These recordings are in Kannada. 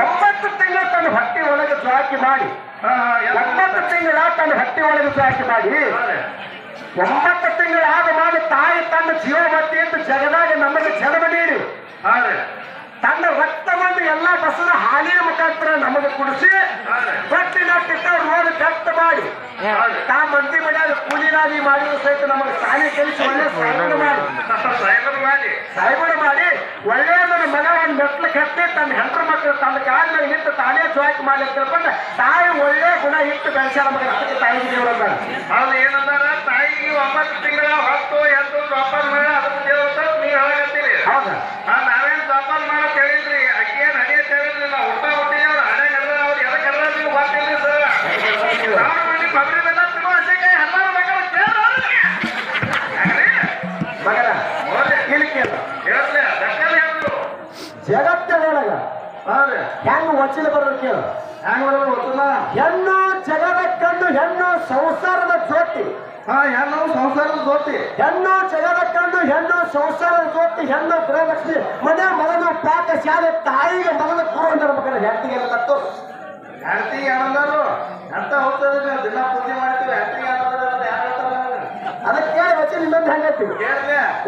ಒಂಬತ್ತು ತಿಂಗಳು ತನ್ನ ಹೊಟ್ಟೆ ಒಳಗೆ ಸಾಕಿ ಮಾಡಿ. ಒಂಬತ್ತು ತಿಂಗಳ ತನ್ನ ಹೊಟ್ಟೆ ಒಳಗೆ ಸಾಕಿ ಮಾಡಿ. ಒಂಬತ್ತು ತಿಂಗಳಾದ ಮಾಡಿ ತಾಯಿ ತನ್ನ ಜೀವಮತಿ ಅಂತ ಜಗದಾಗ ನಮಗೆ ಜನ್ಮ ನೀಡಿ. ತನ್ನ ರಕ್ತವನ್ನು ಎಲ್ಲಾ ಬಸನ ಹಾಲಿನ ಮುಖಾಂತರ ನಮಗೆ ಕುಡಿಸಿ. ರೋಡ್ ಮಾಡಿ. ತಾ ಮಂತ್ರಿ ಮನ್ಯಾಗ ಕೂಲಿನಾಗಿ ಮಾಡಿದ್ರು ಸಹಿತ ನಮಗೆ ಸಾಲಿ ಕಲಿಸಿ ಒಳ್ಳೆ ಸಾಯಿಬರು ಮಾಡಿ. ಸಾಹೇಬರು ಮಾಡಿ. ಮಾಡಿ. ಒಳ್ಳೆಯದನ್ನ ಮಗ ಒಂದು ಮೆಟ್ಲು ಕಟ್ಟಿ ತನ್ನ ಹೆಂಡ್ರ ಮಕ್ಕಳು ತನ್ನ ಕಾಲ ಮೇಲೆ ನಿಂತು ತಾನೇ ಜೋಕ್ ಮಾಡಿ ಅಂತ ತಿಳ್ಕೊಂಡು ತಾಯಿ ಒಳ್ಳೆ ಗುಣ ಇಟ್ಟು ಬೆಳೆಸ್ಯಾರ ಮಗ ಅದಕ್ಕೆ ತಾಯಿ ದೇವರಲ್ಲ ಅವ್ರು ಏನಂದಾರ? ತಾಯಿಗೆ ಒಂಬತ್ತು ತಿಂಗಳ ಹತ್ತು ಎಂಟು ಜೋಪಾನ ಮಾಡಿ ಅದಕ್ಕೆ ದೇವತ್ತ ನೀವು ಹೇಳತ್ತೀರಿ ಹೌದಾ? ನಾವೇನು ನಾವೇನ್ ಜೋಪಾನ ಕೇಳಿದ್ರಿ ಹೇಳಿದ್ರಿ ಅಕ್ಕಿ ಏನು ಹಡಿಯತ್ ಹೇಳಿದ್ರಿ ನಾವು ಹುಟ್ಟ ಹುಟ್ಟಿ ಅವ್ರು ಹಣೆ ಕಡ್ರ ಅವ್ರು ಎದಕ್ ಕಡ್ರ ನೀವು ಗೊತ್ತಿಲ್ರಿ ಸರ್ ಮಕ್ಕಳು ಮಗನ ಹೌದ್ರಿ ಹೆಂಗ್ ವಚನ ಬರೋದು ಕೇಳು. ಹೆಂಗ್ ಬರೋದು ಗೊತ್ತಿಲ್ಲ ಹೆಣ್ಣು ಜಗದ ಕಂಡು ಹೆಣ್ಣು ಸಂಸಾರದ ಜ್ಯೋತಿ. ಹಾ ಹೆಣ್ಣು ಸಂಸಾರದ ಜೋತಿ ಹೆಣ್ಣು ಜಗದ ಕಂಡು ಹೆಣ್ಣು ಸಂಸಾರದ ಜ್ಯೋತಿ ಹೆಣ್ಣು ಗೃಹಲಕ್ಷ್ಮಿ ಮನೆ ಮಗನ ಪಾಕ ಶಾಲೆ ತಾಯಿಗೆ ಮಗನ ಗುರು ಅಂತ ಮಕ್ಕಳ ಕತ್ತು ಹೆಂಡತಿ ಏನಂದಾರು ಅಂತ ಹೋಗ್ತದೆ ನೀವು? ದಿನ ಪೂಜೆ ಮಾಡ್ತೀವಿ ಹೆಂಡತಿ ಏನಂದಾರ ಹೇಳ್ತಾರ ಅದಕ್ಕೆ ವಚನ ಇನ್ನೊಂದು ಹೆಂಗೈತಿ?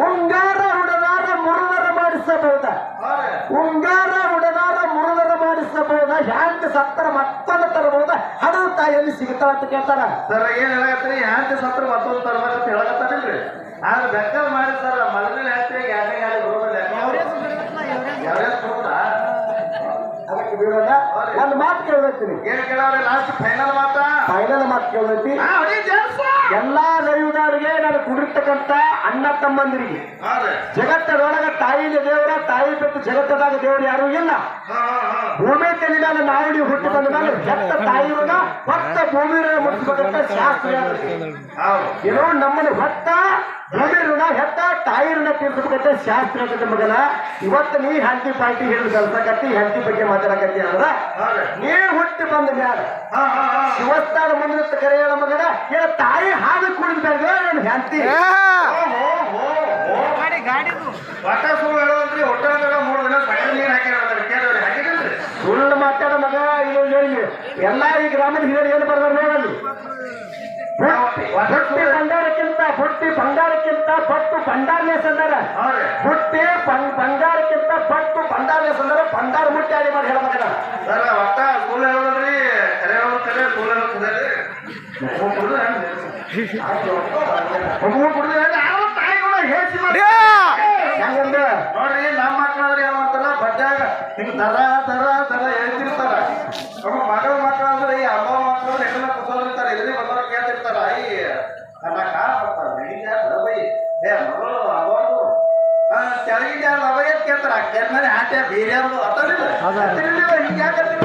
ಉಂಗಾರ ಹುಡದಾರ ಮುರುದರ ಮಾಡಿಸಬಹುದ? ಉಂಗಾರ ಹುಡದಾರ ಮುರುದರ ಮಾಡಿಸಬಹುದ? ಹ್ಯಾಂಗ ಸತ್ತರ ಮತ್ತೊಂದು ತರಬಹುದ? ಹಣದ ತಾಯಿಯಲ್ಲಿ ಸಿಗ್ತಾಳ ಅಂತ ಕೇಳ್ತಾರ. ಸರ್ ಏನ್ ಹೇಳಕತ್ರಿ ಹ್ಯಾಂತಿ ಸತ್ರ ಮತ್ತೊಂದು ತರಬೇಕಂತ ಹೇಳಕತ್ತಾರಿಲ್ರಿ ಆದ್ರೆ ಬೆಕ್ಕ ಮಾಡಿ ಸರ್ ಒಂದು ಮಾತು ಕೇಳತ್ತೀನಿ ಏನ್ ಕೇಳಾರೆ ಲಾಸ್ಟ್ ಫೈನಲ್ ಮಾತಾ? ಫೈನಲ್ ಮಾತು ಕೇಳತ್ತಿ ಎಲ್ಲಾ ದೈವದವರಿಗೆ ನಾನು ಕುಡಿರ್ತಕ್ಕಂತ ಅಣ್ಣ ತಮ್ಮಂದಿರಿಗೆ. ಜಗತ್ತದೊಳಗ ತಾಯಿನ ದೇವರ ತಾಯಿ ಬಿಟ್ಟು ಜಗತ್ತದಾಗ ದೇವರು ಯಾರು ಇಲ್ಲ. ಭೂಮಿ ತಲೆ ಮೇಲೆ ನಾವು ನೀವು ಹುಟ್ಟಿ ಬಂದ ಮೇಲೆ ಹೆತ್ತ ತಾಯಿಯೊಳಗ ಹೊತ್ತ ಭೂಮಿ ಋಣ ಮುಟ್ಟಿಸ್ಬೇಕಂತ ಶಾಸ್ತ್ರ ಏನೋ ನಮ್ಮನ್ನು ಹೊತ್ತ ಭೂಮಿ ಋಣ ಹೆತ್ತ ತಾಯಿ ಋಣ ತೀರ್ಸಬೇಕಂತ ಶಾಸ್ತ್ರ ಮಗನ. ಇವತ್ತು ನೀ ಹಂತಿ ಪಾರ್ಟಿ ಹೇಳಿದ ಕಲ್ಸಕತ್ತಿ ಹಂತಿ ಬಗ್ಗೆ ಮಾತಾಡಕತ್ತಿ ಅಂದ್ರ ನೀ ಹುಟ್ಟಿ ಬಂದ ಮ್ಯಾಲ ಶಿವಸ್ಥಾನ ಮುಂದಿನ ಕರೆಯಳ ಮಗನ ಏ ತಾಯಿ ಹಾಲು ಕುಡಿದಾಗ ನನ್ನ ಹೆಂಡತಿ. ಒಟ್ಟ ಸುಳ್ಳು ಹೇಳೋದ್ರಿ ಹೊಟ್ಟೆ ಮೂರು ದಿನ ಸಕ್ಕರೆ ನೀರು ಹಾಕಿ ಹೇಳ್ತಾರೆ ಕೇಳಿದ್ರಿ ಸುಳ್ಳು ಮಾತಾಡ ಮಗ ಇದು ಹೇಳಿ ಎಲ್ಲಾ ಈ ಗ್ರಾಮದ ಹಿರಿಯರು ಏನು ಬರ್ದಾರ ನೋಡಲ್ಲಿ? ಹುಟ್ಟಿ ಬಂಗಾರಕ್ಕಿಂತ ಹುಟ್ಟಿ ಬಂಗಾರಕ್ಕಿಂತ ಪಟ್ಟು ಭಂಡಾರನೇ ಸಂದಾರ. ಹುಟ್ಟಿ ಬಂಗಾರಕ್ಕಿಂತ ಪಟ್ಟು ಭಂಡಾರನೇ ಸಂದಾರ. ಭಂಡಾರ ಮುಟ್ಟಿ ಮಾಡಿ ಹೇಳ ಮಗನ. ಸರ್ ಒಟ್ಟ ಸುಳ್ಳು ಹೇಳೋದ್ರಿ ಮಾಡಿ ನೋಡ್ರಿ ನಮ್ಮ ಮಕ್ಕಳಾದ್ರೆ ಏನ್ ಮಾಡ್ತಾರ ಬಡ್ಡಾಗ ಹಿಂಗ್ ದರ ದರ ದರ ಹೇಳ್ತಿರ್ತಾರ ನಮ್ಮ ಮಗಳ ಮಕ್ಕಳಾದ್ರೆ ಈ ಅಮ್ಮ ಮಕ್ಕಳು ಹೆಣ್ಣನ ಕುತ್ಕೊಂಡಿರ್ತಾರ ಎಲ್ಲಿ ಬಂದವ್ರ ಕೇಳ್ತಿರ್ತಾರ ಈ ನನ್ನ ಕಾ ಬರ್ತಾರ ಬೈ ಏ ಮಗಳು ಅವಾರು ಕೆಳಗಿಂದ ಯಾರು ಅವಾಗ ಕೇಳ್ತಾರ ಕೆಳಗೆ ಆಟ ಬೇರೆ ಯಾರು ಯಾಕೆ